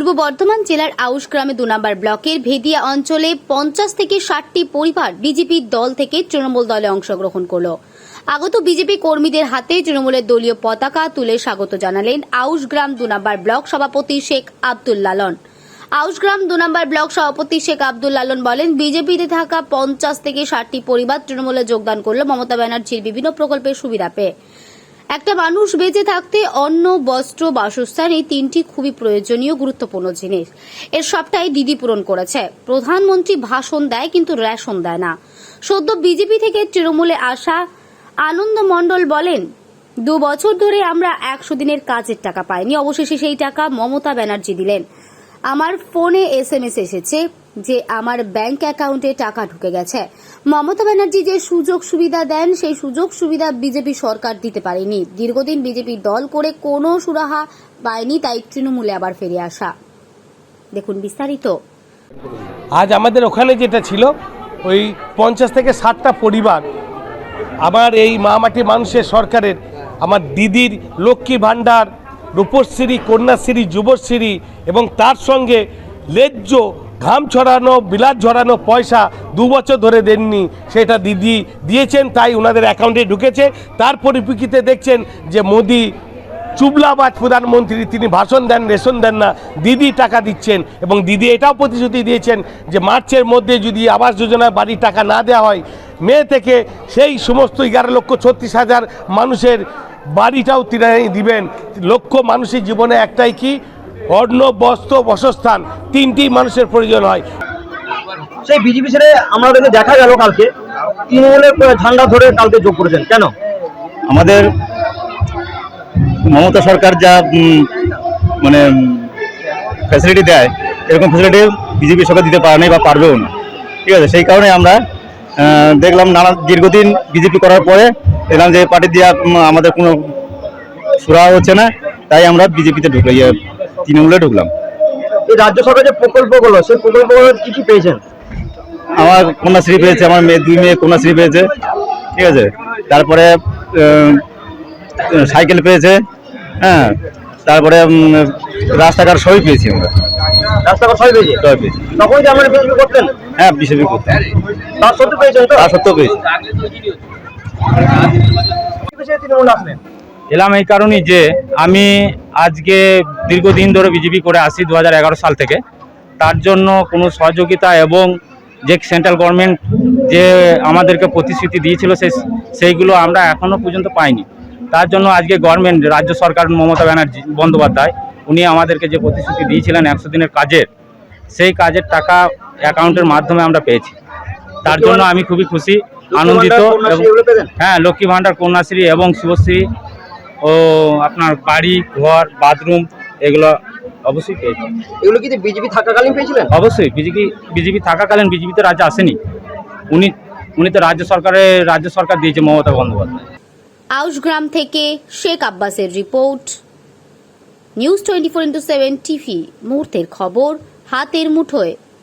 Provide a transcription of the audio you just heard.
পূর্ব বর্ধমান জেলার আউশ গ্রামে দু নম্বর ব্লকের ভেদিয়া অঞ্চলে পঞ্চাশ থেকে ষাটটি পরিবার বিজেপির দল থেকে তৃণমূল দলে অংশগ্রহণ করল। আগত বিজেপি কর্মীদের হাতে তৃণমূলের দলীয় পতাকা তুলে স্বাগত জানালেন আউশ গ্রাম দু নম্বর ব্লক সভাপতি শেখ আব্দুল লালন। আউশগ্রাম দু নম্বর ব্লক সভাপতি শেখ আব্দুল লালন বলেন, বিজেপিতে থাকা পঞ্চাশ থেকে ষাটটি পরিবার তৃণমূলে যোগদান করল। মমতা ব্যানার্জির বিভিন্ন প্রকল্পের সুবিধা পেয়ে। একটা মানুষ বেঁচে থাকতে অন্ন, বস্ত্র, বাসস্থান এই তিনটি খুবই প্রয়োজনীয়, গুরুত্বপূর্ণ জিনিস। এর সবটাই দিদি পূরণ করেছে। প্রধানমন্ত্রী ভাষণ দেয় কিন্তু রেশন দেয় না। সদ্য বিজেপি থেকে তৃণমূলে আসা আনন্দ মণ্ডল বলেন, দু বছর ধরে আমরা একশো দিনের কাজের টাকা পাইনি। অবশেষে সেই টাকা মমতা ব্যানার্জি দিলেন। আমার ফোনে এস এম এস এসেছে। যে আমার ব্যাংক অ্যাকাউন্টে টাকা ঢুকে গেছে। মমতা ব্যানার্জি যে সুযোগ সুবিধা দেন, সেই সুযোগ সুবিধা বিজেপি সরকার দিতে পারেনি। দীর্ঘদিন বিজেপি দল করে কোনো সুরাহা পায়নি, তাই তৃণমূলে আবার ফিরে আসা। দেখুন বিস্তারিত। আজ আমাদের ওখানে যেটা ছিল, ওই পঞ্চাশ থেকে ষাটটা পরিবার, আমার এই মামাটি মানুষের সরকারের, আমার দিদির লক্ষ্মী ভাণ্ডার, রূপশ্রী, কন্যাশ্রী, যুবশ্রী এবং তার সঙ্গে লেজ্জ ঘাম ছড়ানো, বিলাত ঝরানো পয়সা দু বছর ধরে দেননি। সেটা দিদি দিয়েছেন, তাই ওনাদের অ্যাকাউন্টে ঢুকেছে। তার পরিপ্রেক্ষিতে দেখছেন যে মোদি চুবলাবাজ প্রধানমন্ত্রী, তিনি ভাষণ দেন, রেশন দেন না, দিদি টাকা দিচ্ছেন। এবং দিদি এটাও প্রতিশ্রুতি দিয়েছেন যে মার্চের মধ্যে যদি আবাস যোজনায় বাড়ির টাকা না দেওয়া হয়, মে থেকে সেই সমস্ত এগারো লক্ষ ছত্রিশ হাজার মানুষের বাড়িটাও তিনি দিবেন। লক্ষ মানুষের জীবনে একটাই কি? অন্ন বস্ত্র বসস্থান তিনটি মানুষের প্রয়োজন হয়। সেই বিজেপি ছেড়ে আমাদেরকে দেখা গেল কালকে। তৃণমূলের ঠান্ডা ধরে কালকে যোগ করেছেন। কেন? আমাদের মমতা সরকার যা মানে ফ্যাসিলিটি দেয় এরকম ফ্যাসিলিটি বিজেপি সরকার দিতে পারে নাই বা পারবেও না। ঠিক আছে সেই কারণে আমরা দেখলাম নানা দীর্ঘদিন বিজেপি করার পরে দেখলাম যে পার্টি দিয়ে আমাদের কোনো সুরা হচ্ছে না তাই আমরা বিজেপিতে ঢুকলাম ইয়ে, তৃণমূলে ঢুকলাম। এই রাজ্য সরকার যে প্রকল্পগুলো সেই প্রকল্পগুলো কি কি পেয়েছেন? আমার কন্যাশ্রী পেয়েছে আমার মেয়ে দুই মেয়ে কন্যাশ্রী পেয়েছে ঠিক আছে? তারপরে সাইকেল পেয়েছে হ্যাঁ? তারপরে রাস্তাঘাট সবই পেয়েছি আমরা। রাস্তাঘাট সবাই পেয়েছে? সবই পেয়েছি। তখন যে আমরা বিজেপি করতেন? হ্যাঁ বিজেপি করতে তার সত্যি পেয়েছেন তো? তা সত্ত্বেও পেয়েছি। এলাম এই কারণেই যে আমি আজকে দীর্ঘদিন ধরে বিজেপি করে আসি দু হাজার এগারো সাল থেকে। তার জন্য কোনো সহযোগিতা এবং যে সেন্ট্রাল গভর্নমেন্ট যে আমাদেরকে প্রতিশ্রুতি দিয়েছিল সেই সেইগুলো আমরা এখনও পর্যন্ত পাইনি। তার জন্য আজকে গভর্নমেন্ট রাজ্য সরকার মমতা ব্যানার্জি বন্দ্যোপাধ্যায় উনি আমাদেরকে যে প্রতিশ্রুতি দিয়েছিলেন একশো দিনের কাজের সেই কাজের টাকা অ্যাকাউন্টের মাধ্যমে আমরা পেয়েছি। তার জন্য আমি খুবই খুশি আনন্দিত হ্যাঁ লক্ষ্মী ভাণ্ডার কন্যাশ্রী এবং শুভশ্রী ও আপনার বাড়ি ঘর বাথরুম এগুলো অবশ্যই পেয়েছি এগুলো কি বিজেপি থাকাকালীন পেয়েছিলেন? অবশ্যই বিজেপি বিজেপি থাকাকালীন বিজেপি তো রাজ্যে আসেনি। উনি উনি তো রাজ্য সরকারের রাজ্য সরকার দিয়েছে মমতা বন্দ্যোপাধ্যায়। আউশগ্রাম থেকে শেখ আব্বাসের report. News twenty four into seven TV মুহূর্তের খবর হাতের মুঠোয়।